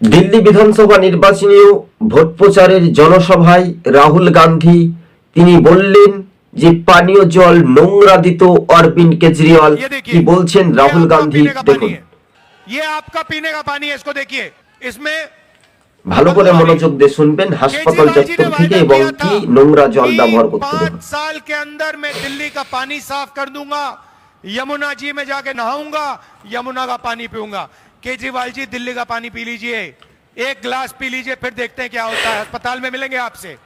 দিল্লি বিধানসভা নির্বাচনীয় ভোট প্রচারের জনসভায় রাহুল গান্ধী তিনি বললেন যে পানীয় জল নোংরা দিত অরবিন্দ কেজরিওয়াল ये কি देखिए বলছেন ये রাহুল आपका গান্ধী पीने का पानी দেখুন है ये आपका पीने का पानी है इसको देखिए इसमें ভালো করে মনোযোগ দিয়ে শুনবেন হাসপাতাল केजरीवाल जी চত্বর ने থেকে वायदा এবং किया কি था নোংরা জল कि ব্যবহার করতে पाँच দেখুন साल के अंदर मैं दिल्ली का पानी साफ कर दूंगा यमुना जी में जाके नहाऊंगा यमुना का पानी पीऊंगा केजरीवाल जी दिल्ली का पानी पी लीजिए एक गिलास पी लीजिए फिर देखते हैं क्या होता है अस्पताल में मिलेंगे आपसे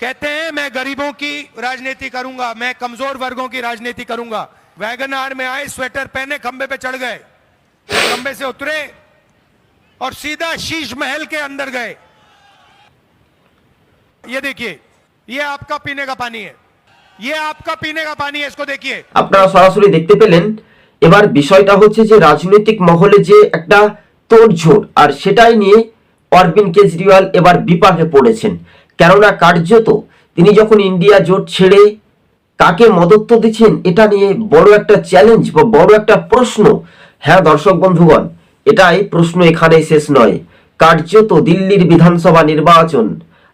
कहते हैं मैं गरीबों की राजनीति करूंगा मैं कमजोर वर्गों की राजनीति करूंगा वैगन आर में आए स्वेटर पहने खंबे पे चढ़ गए खंबे से उतरे और सीधा शीश महल के अंदर गए ये देखिए ये आपका पीने का पानी है ये आपका पीने का पानी है इसको देखिए আপনারা সরাসরি দেখতে পেলেন এবার বিষয়টা হচ্ছে যে রাজনৈতিক মহলে যে একটা তোড়জোড়, আর সেটাই নিয়ে অরবিন্দ কেজরিওয়াল এবার বিপাকে পড়েছেন। কেননা কার্যত তিনি যখন ইন্ডিয়া জোট ছেড়ে কাকে মদত্ব দিচ্ছেন, এটা নিয়ে বড় একটা চ্যালেঞ্জ বা বড় একটা প্রশ্ন। হ্যাঁ দর্শক বন্ধুগণ, এটাই প্রশ্ন এখানেই শেষ নয়। কার্যত দিল্লির বিধানসভা নির্বাচন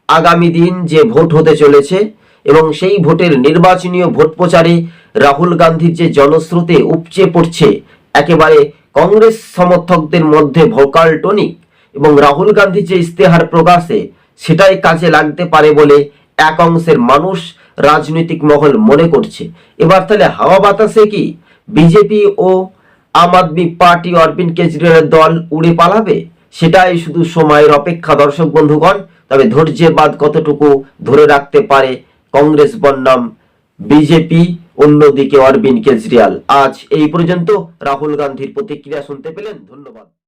আগামী দিন যে ভোট হতে চলেছে এবং সেই ভোটের নির্বাচনীয় ভোট প্রচারে রাহুল গান্ধীর যে জনস্রোতে উপচে পড়ছে, একেবারে কংগ্রেস সমর্থকদের মধ্যে ভোকাল টনিক এবং রাহুল গান্ধীর যে ইস্তেহার প্রকাশে, সেটাই কাজে লাগতে পারে বলে এক অংশের মানুষ রাজনৈতিক মহল মনে করছে। এবার তাহলে হাওয়া বাতাসে কি বিজেপি ও আম আদমি পার্টি অরবিন্দ কেজরিওয়ালের দল উড়ে পালাবে? সেটাই শুধু সময়ের অপেক্ষা, দর্শক বন্ধুগণ, তবে ধৈর্যের বাদ কতটুকু ধরে রাখতে পারে কংগ্রেস বনাম বিজেপি, অন্যদিকে অরবিন্দ কেজরিওয়াল। আজ এই পর্যন্ত রাহুল গান্ধীর প্রতিক্রিয়া শুনতে পেলেন, ধন্যবাদ।